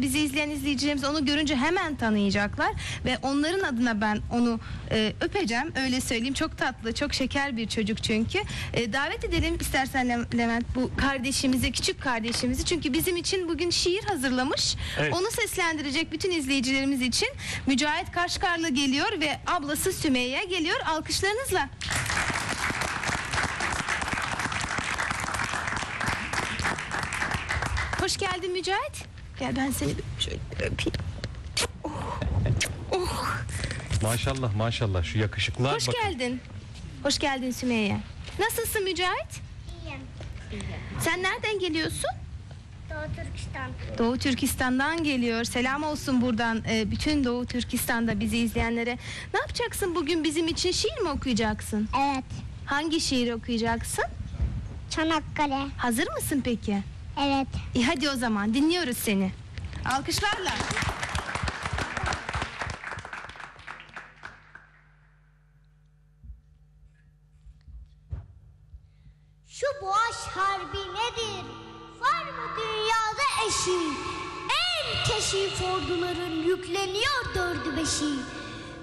Bizi izleyen izleyicilerimiz onu görünce hemen tanıyacaklar ve onların adına ben onu e, öpeceğim. Öyle söyleyeyim. Çok tatlı, çok şeker bir çocuk çünkü. E, davet edelim istersen Le- Levent bu kardeşimizi, küçük kardeşimizi. Çünkü bizim için bugün şiir hazırlamış. Evet. Onu seslendirecek bütün izleyicilerimiz için Mücahit Kaşgarlı geliyor ve ablası Sümeyye geliyor. Alkışlarınızla. Hoş geldin Mücahit. Gel ben seni şöyle bir öpeyim. Maşallah maşallah şu yakışıklığa Hoş bakın. geldin. Hoş geldin Sümeyye. Nasılsın Mücahit? İyiyim. Sen nereden geliyorsun? Doğu Türkistan. Doğu Türkistan'dan geliyor. Selam olsun buradan e, bütün Doğu Türkistan'da bizi izleyenlere. Ne yapacaksın bugün bizim için şiir mi okuyacaksın? Evet. Hangi şiir okuyacaksın? Çanakkale. Hazır mısın peki? Evet. İyi hadi o zaman dinliyoruz seni. Alkışlarla. Şu boğaç harbi nedir? Var mı dünyada eşi? En keşif orduların yükleniyor dördü beşi.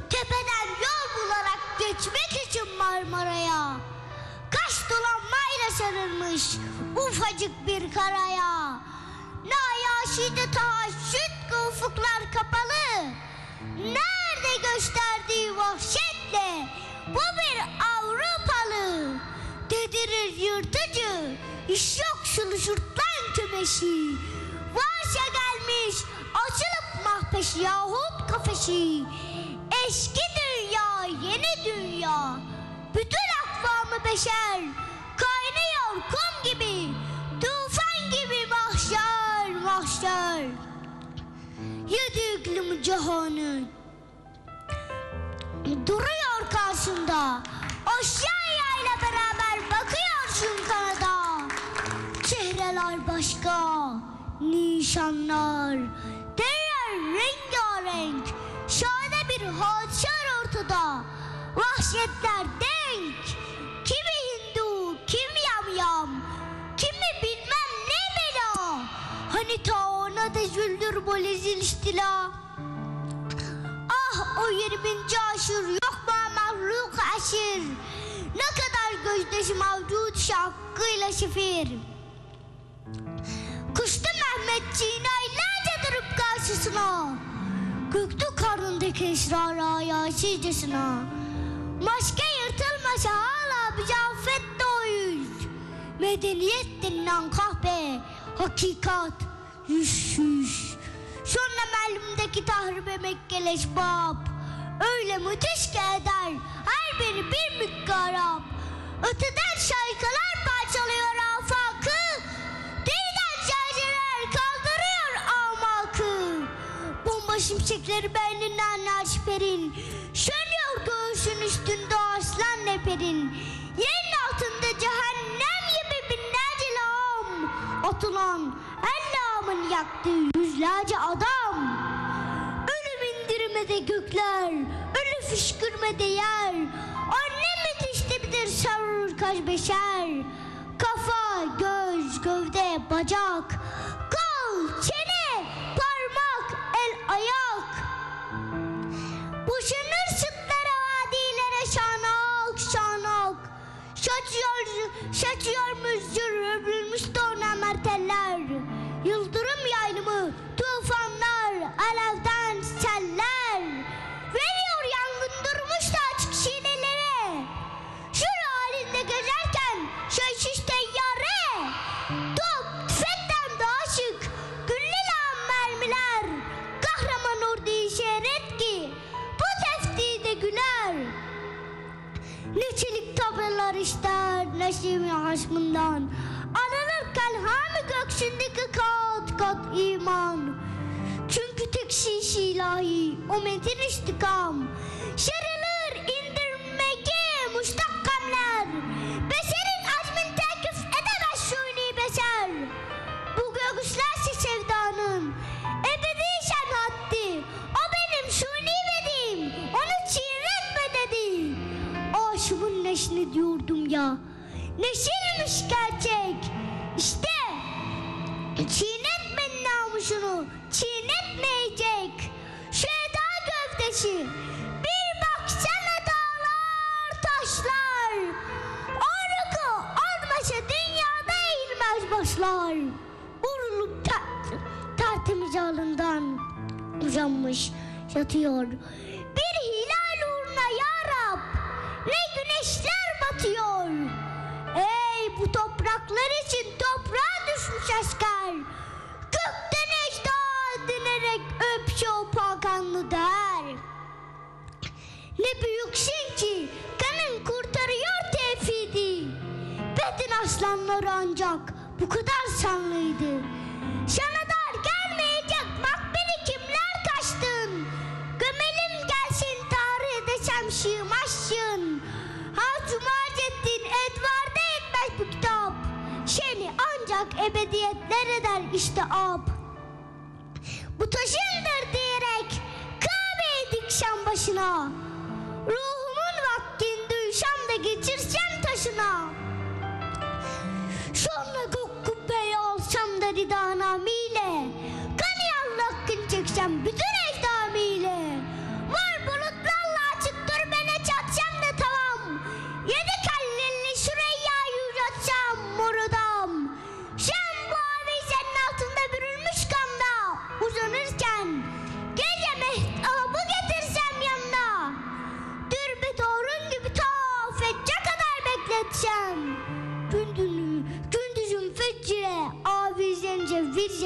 Tepeden yol bularak geçmek için Marmara'ya. Sarılmış ufacık bir karaya. Nayaşide tahaşüt ufuklar kapalı. Nerede gösterdiği vahşetle bu bir Avrupalı. Dedirir yırtıcı, iş yok şunu şurtlan kömeşi. Varsa gelmiş açılıp mahpeşi yahut kafeşi. Eski dünya, yeni dünya, bütün akvamı beşer. Kum gibi, tufan gibi mahşer, mahşer. Yedi iklim cihanı duruyor karşında. Oşyanya beraber bakıyorsun kanada. Çehreler başka, nişanlar. Değer rengarenk, şahane bir var ortada. Vahşetler denk. Ta ona da züldür bu lezil istila. Ah o 20. aşır yok mu mahluk aşır Ne kadar gözdeşi mevcut şakkıyla şifir Kuştu Mehmetçiğin aylarca durup karşısına Göktü karnındaki esrar ayaşicesine Maske yırtılmasa hala bir cafet doğuyuz Medeniyet denilen kahpe Hakikat Yüş yüş Sonra melumdaki tahrip Mekkeleş bab. Öyle müthiş ki Her biri bir miktarap Öteden şarkılar parçalıyor afakı. Dilden şarkılar kaldırıyor amakı. Bomba şimşekleri beyninden naşperin. Sönüyor göğsün üstünde aslan neperin. Yerin altında cehennem gibi binlerce lağım Atılan yaktığı yüzlerce adam. Ölüm indirmede gökler Ölü fışkırmede yer. Anne müthiştebilir sarılır kaç beşer. Kafa, göz, gövde, bacak. Kol, çene, parmak, el, ayak. Boşanır sütlere vadilere şanak şanak. Şaçıyor, şaçıyor müzgür ne çelik tabelalar ister Neşim hasmından Anılır kalhami göksündeki kat kat iman. Çünkü tek şiş ilahi O metin istikam Şerilir Neşni diyordum ya Neşilmiş gerçek İşte Çiğnetmenin namus duruşunu çiğnetmeyecek. Şu eda gövdesi bir baksana dağlar taşlar. Arıkı olmasa dünyada eğilmez başlar. Vurulup ter- tertemiz alından uzanmış yatıyor. Asker. Gökten ecda dinerek öp şu paganlı der. Ne büyüksün ki kanın kurtarıyor tevhidi. Bedin aslanları ancak bu kadar sanlıydı. Ebediyetler eder işte ab. Bu taşındır diyerek Kabe'yi diksem başına. Ruhumun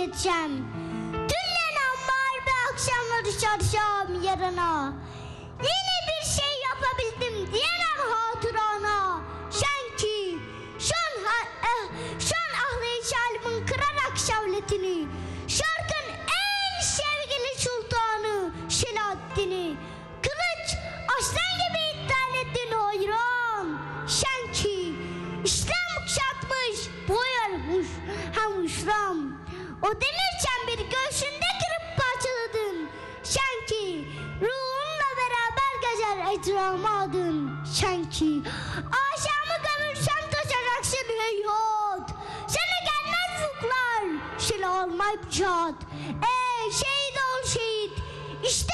virzetçem. Tüllen ammar bir akşamları çarşam yarına. Yine bir şey yapabildim diyemem O demir çemberi göğsünde kırıp parçaladın. Şenki ruhunla beraber gezer etrafıma adın. Şenki aşamı gömülsem taşarak seni yot. Sana gelmez fuklar. Seni almayıp çat. Ey şehit ol şehit. İşte